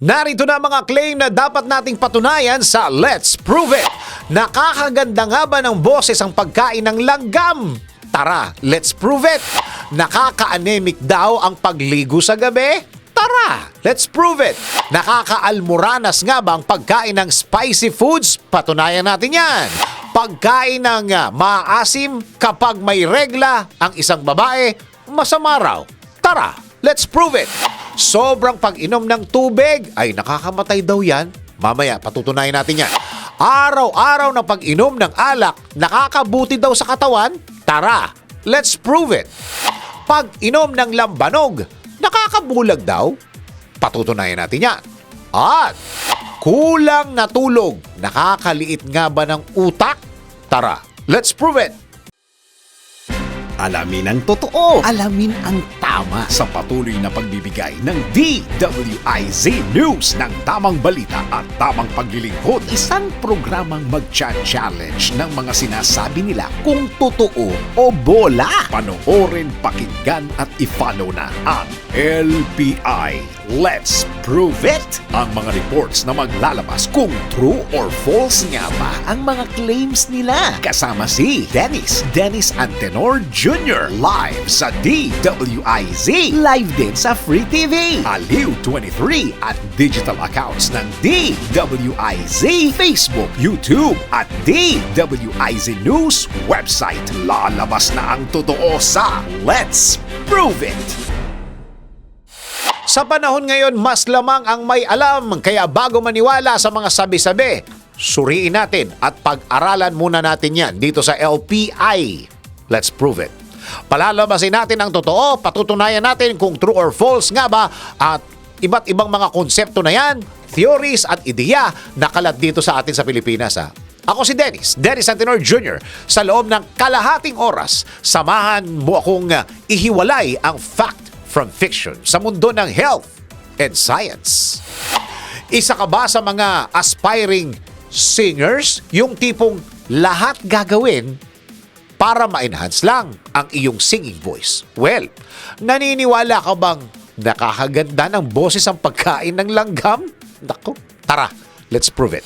Narito na mga claim na dapat nating patunayan sa Let's Prove It. Nakakaganda nga ba ng boses ang pagkain ng langgam? Tara, let's prove it. Nakaka-anemic daw ang pagligo sa gabi? Tara, let's prove it. Nakaka-almoranas nga ba ang pagkain ng spicy foods? Patunayan natin yan. Pagkain ng ah, maasim kapag may regla ang isang babae, masama raw. Tara, let's prove it. Sobrang pag-inom ng tubig ay nakakamatay daw yan. Mamaya, patutunayan natin yan. Araw-araw na pag-inom ng alak, nakakabuti daw sa katawan? Tara, let's prove it. Pag-inom ng lambanog, nakakabulag daw? Patutunayan natin yan. At kulang na tulog, nakakaliit nga ba ng utak? Tara, let's prove it. Alamin ang totoo. Alamin ang tama sa patuloy na pagbibigay ng DWIZ News ng tamang balita at tamang paglilingkod. Isang programang mag-challenge ng mga sinasabi nila kung totoo o bola. Panoorin, pakinggan at i-follow na ang LPI. Let's prove it! Ang mga reports na maglalabas kung true or false nga ba ang mga claims nila. Kasama si Dennis, Dennis Antenor Jr. Live sa DWIZ. Live din sa Free TV. Aliw 23 at digital accounts ng DWIZ. Facebook, YouTube at DWIZ News website. Lalabas na ang totoo sa Let's Prove It! Sa panahon ngayon, mas lamang ang may alam. Kaya bago maniwala sa mga sabi-sabi, suriin natin at pag-aralan muna natin yan dito sa LPI. Let's prove it. Palalabasin natin ang totoo, patutunayan natin kung true or false nga ba at iba't ibang mga konsepto na yan, theories at ideya na kalat dito sa atin sa Pilipinas. Ha? Ako si Dennis, Dennis Antenor Jr. Sa loob ng kalahating oras, samahan mo akong uh, ihiwalay ang fact from fiction sa mundo ng health and science. Isa ka ba sa mga aspiring singers? Yung tipong lahat gagawin para ma-enhance lang ang iyong singing voice. Well, naniniwala ka bang nakakaganda ng boses ang pagkain ng langgam? Nako, tara, let's prove it.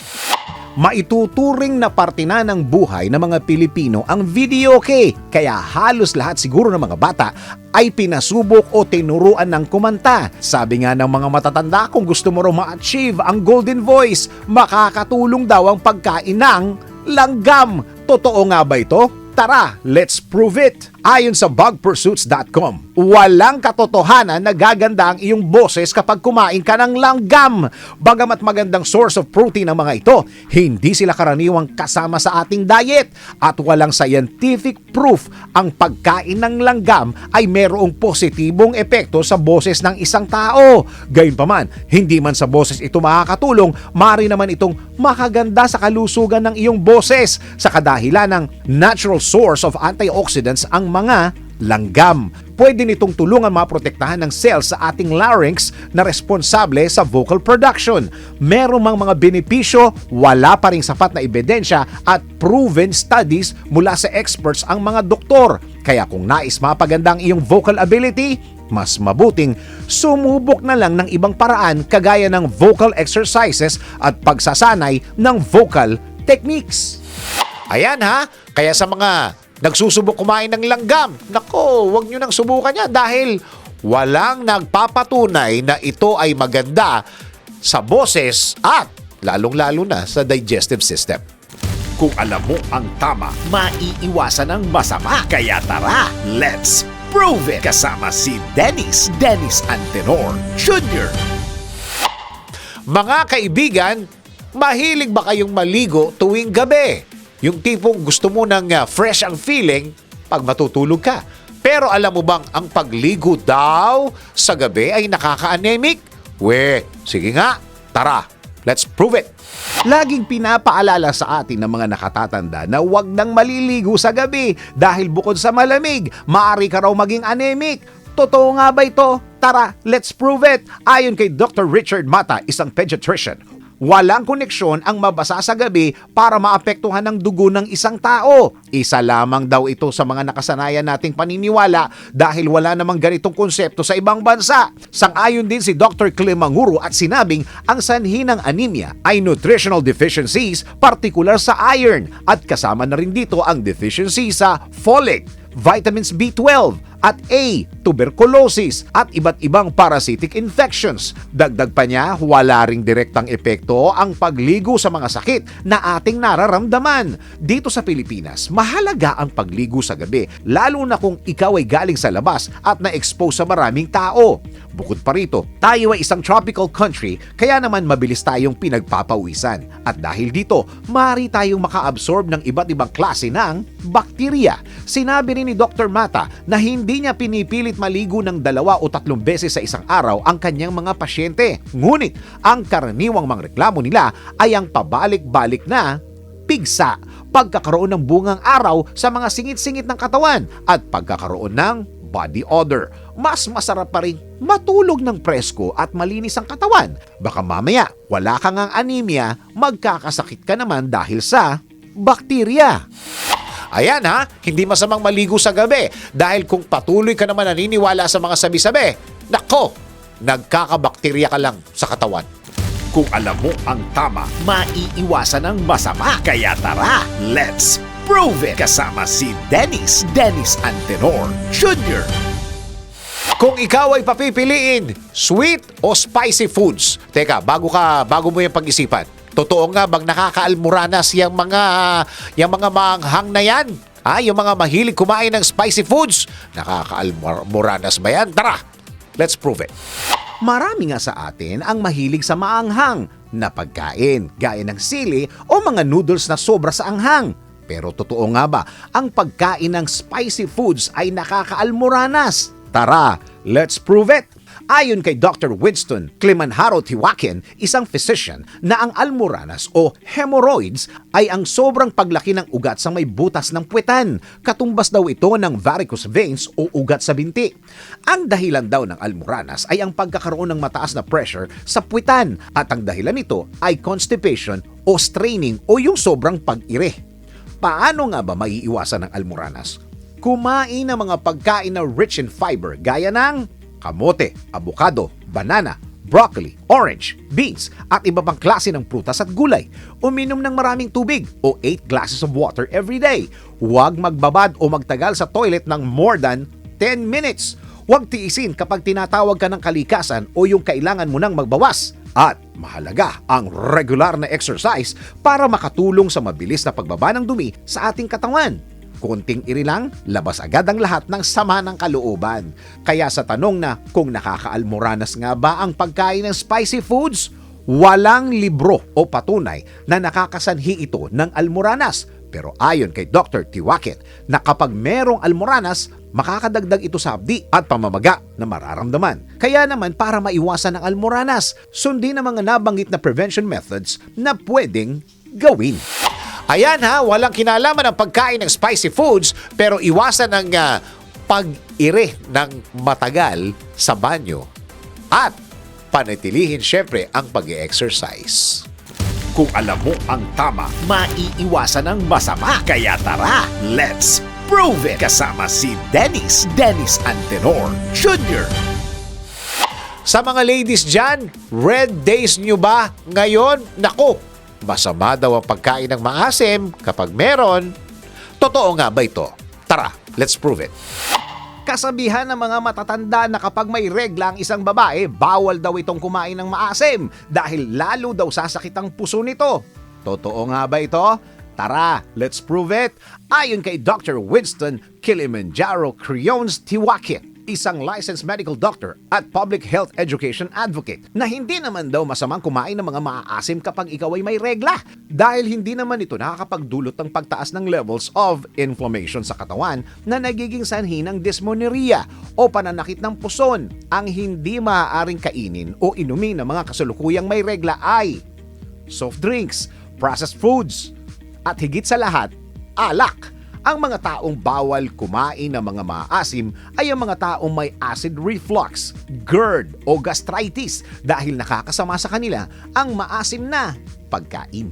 Maituturing na parte na ng buhay ng mga Pilipino ang video okay. Kaya halos lahat siguro ng mga bata ay pinasubok o tinuruan ng kumanta. Sabi nga ng mga matatanda kung gusto mo raw ma-achieve ang golden voice, makakatulong daw ang pagkain ng langgam. Totoo nga ba ito? Tara, let's prove it! Ayon sa bugpursuits.com, walang katotohanan na gaganda ang iyong boses kapag kumain ka ng langgam. Bagamat magandang source of protein ang mga ito, hindi sila karaniwang kasama sa ating diet at walang scientific proof ang pagkain ng langgam ay merong positibong epekto sa boses ng isang tao. Gayunpaman, hindi man sa boses ito makakatulong, mari naman itong makaganda sa kalusugan ng iyong boses sa kadahilan ng natural source of antioxidants ang mga langgam. Pwede nitong tulungan maprotektahan ng cells sa ating larynx na responsable sa vocal production. Meron mang mga benepisyo, wala pa ring sapat na ebidensya at proven studies mula sa experts ang mga doktor. Kaya kung nais mapaganda ang iyong vocal ability, mas mabuting sumubok na lang ng ibang paraan kagaya ng vocal exercises at pagsasanay ng vocal techniques. Ayan ha, kaya sa mga nagsusubok kumain ng langgam, nako, wag nyo nang subukan yan dahil walang nagpapatunay na ito ay maganda sa boses at lalong-lalo na sa digestive system. Kung alam mo ang tama, maiiwasan ang masama. Kaya tara, let's prove it! Kasama si Dennis, Dennis Antenor Jr. Mga kaibigan, mahilig ba kayong maligo tuwing gabi? Yung tipong gusto mo ng uh, fresh ang feeling pag matutulog ka. Pero alam mo bang ang pagligo daw sa gabi ay nakaka-anemic? We, sige nga, tara, let's prove it. Laging pinapaalala sa atin ng mga nakatatanda na huwag nang maliligo sa gabi dahil bukod sa malamig, maaari ka raw maging anemic. Totoo nga ba ito? Tara, let's prove it! Ayon kay Dr. Richard Mata, isang pediatrician, Walang koneksyon ang mabasa sa gabi para maapektuhan ng dugo ng isang tao. Isa lamang daw ito sa mga nakasanayan nating paniniwala dahil wala namang ganitong konsepto sa ibang bansa. Sang-ayon din si Dr. Clemanguro at sinabing ang sanhi ng anemia ay nutritional deficiencies, partikular sa iron at kasama na rin dito ang deficiency sa folic, vitamins B12 at A, tuberculosis at iba't ibang parasitic infections. Dagdag pa niya, wala ring direktang epekto ang pagligo sa mga sakit na ating nararamdaman. Dito sa Pilipinas, mahalaga ang pagligo sa gabi, lalo na kung ikaw ay galing sa labas at na-expose sa maraming tao. Bukod pa rito, tayo ay isang tropical country kaya naman mabilis tayong pinagpapawisan. At dahil dito, maaari tayong maka-absorb ng iba't ibang klase ng bakterya. Sinabi rin ni Dr. Mata na hindi niya pinipilit maligo ng dalawa o tatlong beses sa isang araw ang kanyang mga pasyente. Ngunit ang karaniwang mga reklamo nila ay ang pabalik-balik na pigsa, pagkakaroon ng bungang araw sa mga singit-singit ng katawan at pagkakaroon ng body odor. Mas masarap pa rin matulog ng presko at malinis ang katawan. Baka mamaya wala kang ang anemia, magkakasakit ka naman dahil sa bakterya. Ayan ha, hindi masamang maligo sa gabi dahil kung patuloy ka naman naniniwala sa mga sabi-sabi, nako, nagkakabakterya ka lang sa katawan. Kung alam mo ang tama, maiiwasan ang masama. Kaya tara, let's prove it! Kasama si Dennis, Dennis Antenor Jr. Kung ikaw ay papipiliin, sweet o spicy foods? Teka, bago ka bago mo 'yung pag-isipan. Totoo nga bang nakakaalmuranas yung mga yung mga manghang na yan? Ha, yung mga mahilig kumain ng spicy foods? Nakakaalmuranas ba yan? Tara, let's prove it. Marami nga sa atin ang mahilig sa maanghang na pagkain, gaya ng sili o mga noodles na sobra sa anghang. Pero totoo nga ba, ang pagkain ng spicy foods ay nakakaalmoranas? Tara, let's prove it! Ayon kay Dr. Winston Clemanjaro Tiwakin, isang physician, na ang almoranas o hemorrhoids ay ang sobrang paglaki ng ugat sa may butas ng puwetan. Katumbas daw ito ng varicose veins o ugat sa binti. Ang dahilan daw ng almoranas ay ang pagkakaroon ng mataas na pressure sa puwetan at ang dahilan nito ay constipation o straining o yung sobrang pag-ire. Paano nga ba maiiwasan ng almoranas? Kumain ng mga pagkain na rich in fiber gaya ng kamote, abukado, banana, broccoli, orange, beans at iba pang klase ng prutas at gulay. Uminom ng maraming tubig o 8 glasses of water every day. Huwag magbabad o magtagal sa toilet ng more than 10 minutes. Huwag tiisin kapag tinatawag ka ng kalikasan o yung kailangan mo nang magbawas. At mahalaga ang regular na exercise para makatulong sa mabilis na pagbaba ng dumi sa ating katawan konting iri lang, labas agad ang lahat ng sama ng kalooban. Kaya sa tanong na kung nakakaalmoranas nga ba ang pagkain ng spicy foods, walang libro o patunay na nakakasanhi ito ng almoranas. Pero ayon kay Dr. Tiwakit na kapag merong almoranas, makakadagdag ito sa abdi at pamamaga na mararamdaman. Kaya naman para maiwasan ang almoranas, sundin ang mga nabanggit na prevention methods na pwedeng gawin. Ayan ha, walang kinalaman ang pagkain ng spicy foods pero iwasan ang ah, pag-ire ng matagal sa banyo at panatilihin syempre ang pag-exercise. Kung alam mo ang tama, maiiwasan ang masama. Kaya tara, let's prove it! Kasama si Dennis, Dennis Antenor Jr. Sa mga ladies dyan, red days nyo ba ngayon? Nako, masama daw ang pagkain ng maasim kapag meron. Totoo nga ba ito? Tara, let's prove it. Kasabihan ng mga matatanda na kapag may regla ang isang babae, bawal daw itong kumain ng maasim dahil lalo daw sasakit ang puso nito. Totoo nga ba ito? Tara, let's prove it! Ayon kay Dr. Winston Kilimanjaro Criones Tiwakit, isang licensed medical doctor at public health education advocate na hindi naman daw masamang kumain ng mga maaasim kapag ikaw ay may regla dahil hindi naman ito nakakapagdulot ng pagtaas ng levels of inflammation sa katawan na nagiging sanhi ng dysmenorrhea o pananakit ng puson. Ang hindi maaaring kainin o inumin ng mga kasalukuyang may regla ay soft drinks, processed foods, at higit sa lahat, alak. Ang mga taong bawal kumain ng mga maasim ay ang mga taong may acid reflux, GERD o gastritis dahil nakakasama sa kanila ang maasim na pagkain.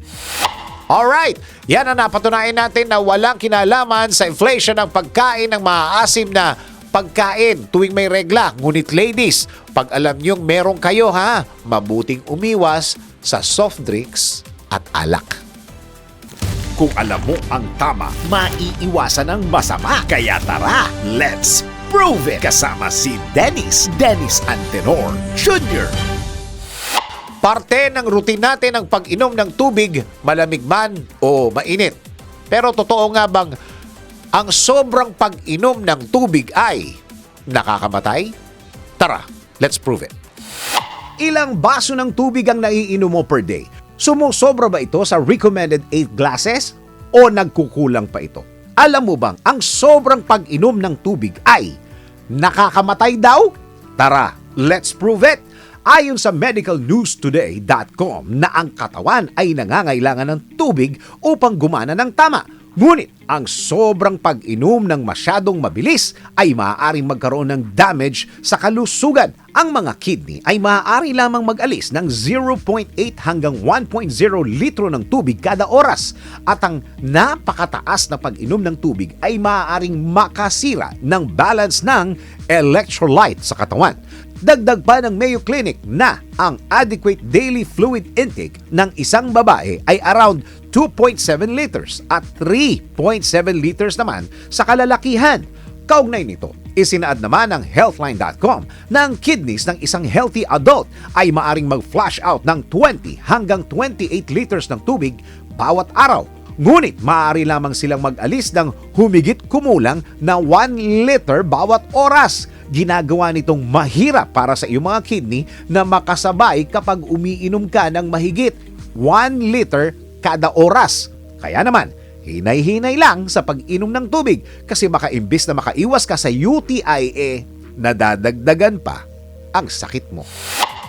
Alright, yan ang napatunayan natin na walang kinalaman sa inflation ng pagkain ng maaasim na pagkain tuwing may regla. Ngunit ladies, pag alam niyong meron kayo ha, mabuting umiwas sa soft drinks at alak. Kung alam mo ang tama, maiiwasan ang masama. Kaya tara, let's prove it! Kasama si Dennis, Dennis Antenor Jr. Parte ng routine natin ang pag-inom ng tubig, malamig man o mainit. Pero totoo nga bang ang sobrang pag-inom ng tubig ay nakakamatay? Tara, let's prove it. Ilang baso ng tubig ang naiinom mo per day? Sumusobra ba ito sa recommended 8 glasses o nagkukulang pa ito? Alam mo bang ang sobrang pag-inom ng tubig ay nakakamatay daw? Tara, let's prove it! Ayon sa medicalnewstoday.com na ang katawan ay nangangailangan ng tubig upang gumana ng tama. Ngunit ang sobrang pag-inom ng masyadong mabilis ay maaaring magkaroon ng damage sa kalusugan. Ang mga kidney ay maaari lamang mag-alis ng 0.8 hanggang 1.0 litro ng tubig kada oras. At ang napakataas na pag-inom ng tubig ay maaaring makasira ng balance ng electrolyte sa katawan. Dagdag pa ng Mayo Clinic na ang adequate daily fluid intake ng isang babae ay around 2.7 liters at 3.7 liters naman sa kalalakihan. Kaugnay nito, isinaad naman ng healthline.com na ang kidneys ng isang healthy adult ay maaring mag-flush out ng 20 hanggang 28 liters ng tubig bawat araw. Ngunit maaari lamang silang mag-alis ng humigit kumulang na 1 liter bawat oras ginagawa nitong mahirap para sa iyong mga kidney na makasabay kapag umiinom ka ng mahigit 1 liter kada oras. Kaya naman, hinay-hinay lang sa pag-inom ng tubig kasi makaimbis na makaiwas ka sa UTI eh, nadadagdagan pa ang sakit mo.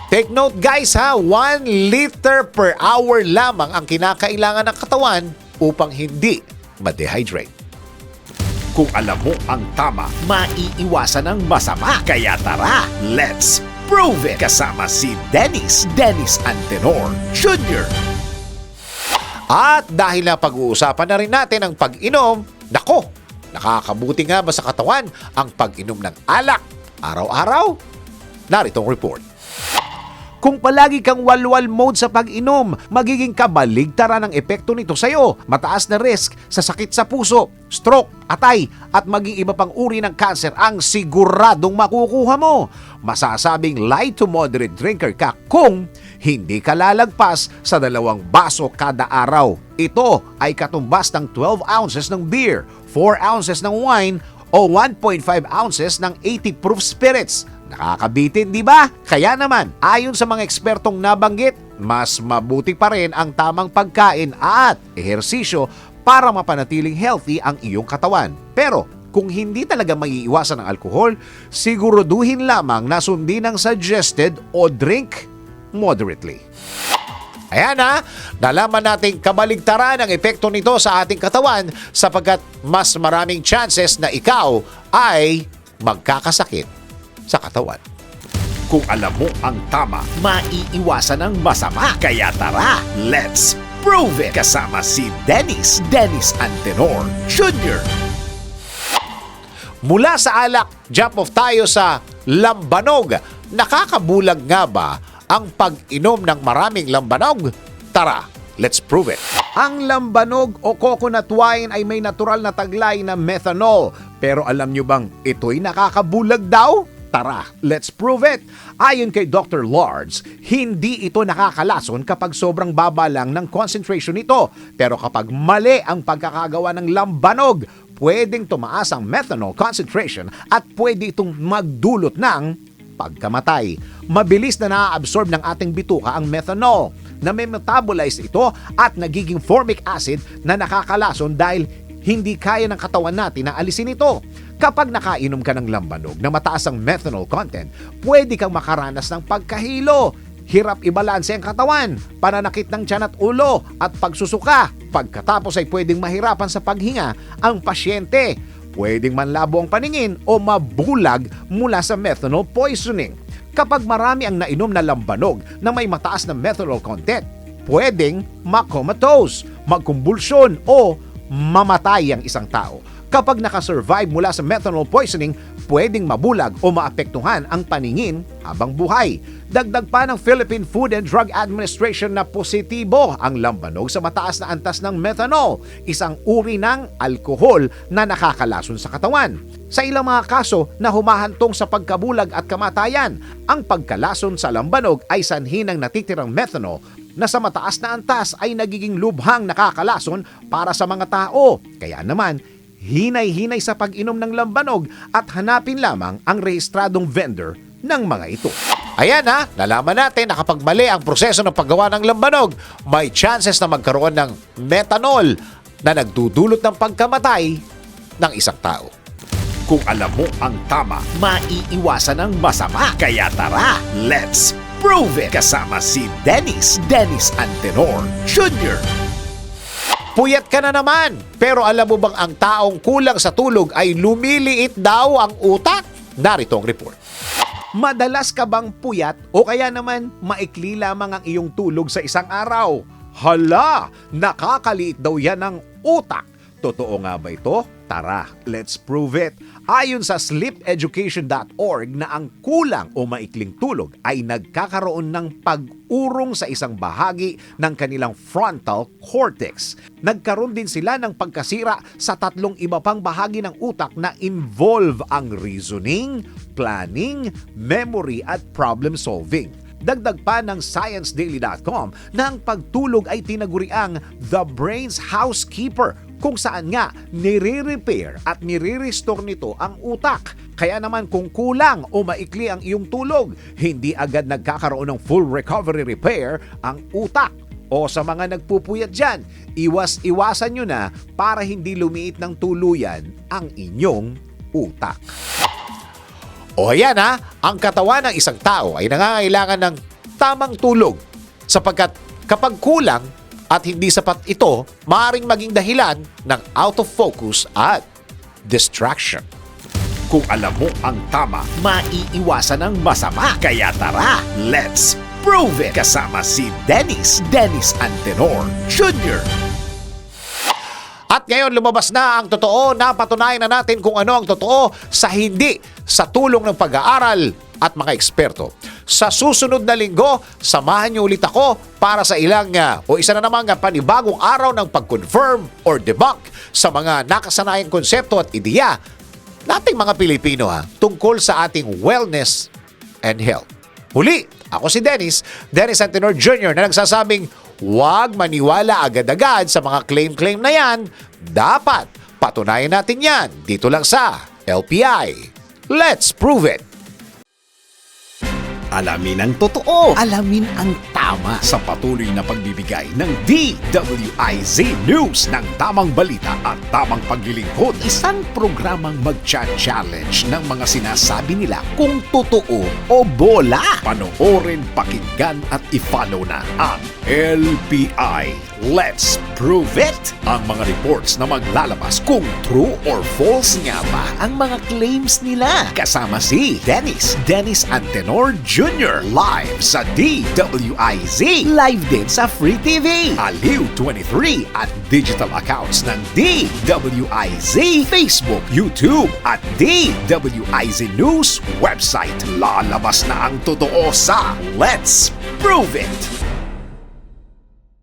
Take note guys ha, 1 liter per hour lamang ang kinakailangan ng katawan upang hindi ma-dehydrate. Kung alam mo ang tama, maiiwasan ang masama. Kaya tara, let's prove it! Kasama si Dennis, Dennis Antenor Jr. At dahil na pag-uusapan na rin natin ang pag-inom, nako, nakakabuti nga ba sa katawan ang pag-inom ng alak araw-araw? Narito ang report. Kung palagi kang walwal mode sa pag-inom, magiging kabaligtaran ang epekto nito sa iyo. Mataas na risk sa sakit sa puso, stroke, atay, at maging iba pang uri ng cancer ang siguradong makukuha mo. Masasabing light to moderate drinker ka kung hindi ka lalagpas sa dalawang baso kada araw. Ito ay katumbas ng 12 ounces ng beer, 4 ounces ng wine, o 1.5 ounces ng 80 proof spirits. Nakakabitin, di ba? Kaya naman, ayon sa mga ekspertong nabanggit, mas mabuti pa rin ang tamang pagkain at ehersisyo para mapanatiling healthy ang iyong katawan. Pero kung hindi talaga maiiwasan ang alkohol, siguraduhin lamang na sundin ang suggested o drink moderately. Ayan ha, nalaman nating kabaligtaran ang epekto nito sa ating katawan sapagkat mas maraming chances na ikaw ay magkakasakit sa katawan. Kung alam mo ang tama, maiiwasan ang masama. Kaya tara, let's prove it! Kasama si Dennis, Dennis Antenor Jr. Mula sa alak, jump off tayo sa lambanog. Nakakabulag nga ba ang pag-inom ng maraming lambanog? Tara, let's prove it. Ang lambanog o coconut wine ay may natural na taglay na methanol. Pero alam nyo bang ito'y nakakabulag daw? Tara, let's prove it! Ayon kay Dr. Lords, hindi ito nakakalason kapag sobrang baba lang ng concentration nito. Pero kapag mali ang pagkakagawa ng lambanog, pwedeng tumaas ang methanol concentration at pwede itong magdulot ng pagkamatay. Mabilis na na-absorb ng ating bituka ang methanol na may metabolize ito at nagiging formic acid na nakakalason dahil hindi kaya ng katawan natin na alisin ito. Kapag nakainom ka ng lambanog na mataas ang methanol content, pwede kang makaranas ng pagkahilo. hirap ibalanse ang katawan, pananakit ng tiyan at ulo at pagsusuka. Pagkatapos ay pwedeng mahirapan sa paghinga ang pasyente. Pwedeng manlabo ang paningin o mabulag mula sa methanol poisoning. Kapag marami ang nainom na lambanog na may mataas na methanol content, pwedeng makomatose, magkumbulsyon o mamatay ang isang tao. Kapag nakasurvive mula sa methanol poisoning, pwedeng mabulag o maapektuhan ang paningin habang buhay. Dagdag pa ng Philippine Food and Drug Administration na positibo ang lambanog sa mataas na antas ng methanol, isang uri ng alkohol na nakakalason sa katawan. Sa ilang mga kaso na humahantong sa pagkabulag at kamatayan, ang pagkalason sa lambanog ay sanhi ng natitirang methanol na sa mataas na antas ay nagiging lubhang nakakalason para sa mga tao. Kaya naman, hinay-hinay sa pag-inom ng lambanog at hanapin lamang ang rehistradong vendor ng mga ito. Ayan ha, nalaman natin na kapag mali ang proseso ng paggawa ng lambanog, may chances na magkaroon ng methanol na nagdudulot ng pagkamatay ng isang tao. Kung alam mo ang tama, maiiwasan ang masama. Kaya tara, let's prove it! Kasama si Dennis, Dennis Antenor Jr. Puyat ka na naman, pero alam mo bang ang taong kulang sa tulog ay lumiliit daw ang utak? Narito ang report. Madalas ka bang puyat o kaya naman maikli lamang ang iyong tulog sa isang araw? Hala, nakakaliit daw yan ng utak. Totoo nga ba ito? Tara, let's prove it. Ayon sa sleepeducation.org na ang kulang o maikling tulog ay nagkakaroon ng pag-urong sa isang bahagi ng kanilang frontal cortex. Nagkaroon din sila ng pagkasira sa tatlong iba pang bahagi ng utak na involve ang reasoning, planning, memory at problem solving. Dagdag pa ng ScienceDaily.com na ang pagtulog ay tinaguriang the brain's housekeeper kung saan nga nire-repair at nire-restore nito ang utak. Kaya naman kung kulang o maikli ang iyong tulog, hindi agad nagkakaroon ng full recovery repair ang utak. O sa mga nagpupuyat dyan, iwas-iwasan nyo na para hindi lumiit ng tuluyan ang inyong utak. O ayan ha, ang katawan ng isang tao ay nangangailangan ng tamang tulog sapagkat kapag kulang at hindi sapat ito, maaaring maging dahilan ng out of focus at distraction. Kung alam mo ang tama, maiiwasan ang masama. Kaya tara, let's prove it! Kasama si Dennis, Dennis Antenor Jr. At ngayon lumabas na ang totoo na patunayan na natin kung ano ang totoo sa hindi sa tulong ng pag-aaral at mga eksperto. Sa susunod na linggo, samahan niyo ulit ako para sa ilang uh, o isa na naman nga panibagong araw ng pag-confirm or debunk sa mga nakasanayang konsepto at ideya nating mga Pilipino ha, tungkol sa ating wellness and health. Huli, ako si Dennis, Dennis Antenor Jr. na nagsasabing huwag maniwala agad-agad sa mga claim-claim na yan. Dapat patunayan natin yan dito lang sa LPI. Let's prove it! Alamin ang totoo. Alamin ang tama sa patuloy na pagbibigay ng DWIZ News ng tamang balita at tamang paglilingkod. Isang programang mag-challenge ng mga sinasabi nila kung totoo o bola. Panoorin, pakinggan at i-follow na ang LPI. Let's prove it! Ang mga reports na maglalabas kung true or false nga ba ang mga claims nila. Kasama si Dennis, Dennis Antenor Jr. Live sa DWIZ. Live din sa Free TV. Aliw 23 at digital accounts ng DWIZ. Facebook, YouTube at DWIZ News website. Lalabas na ang totoo sa Let's Prove It!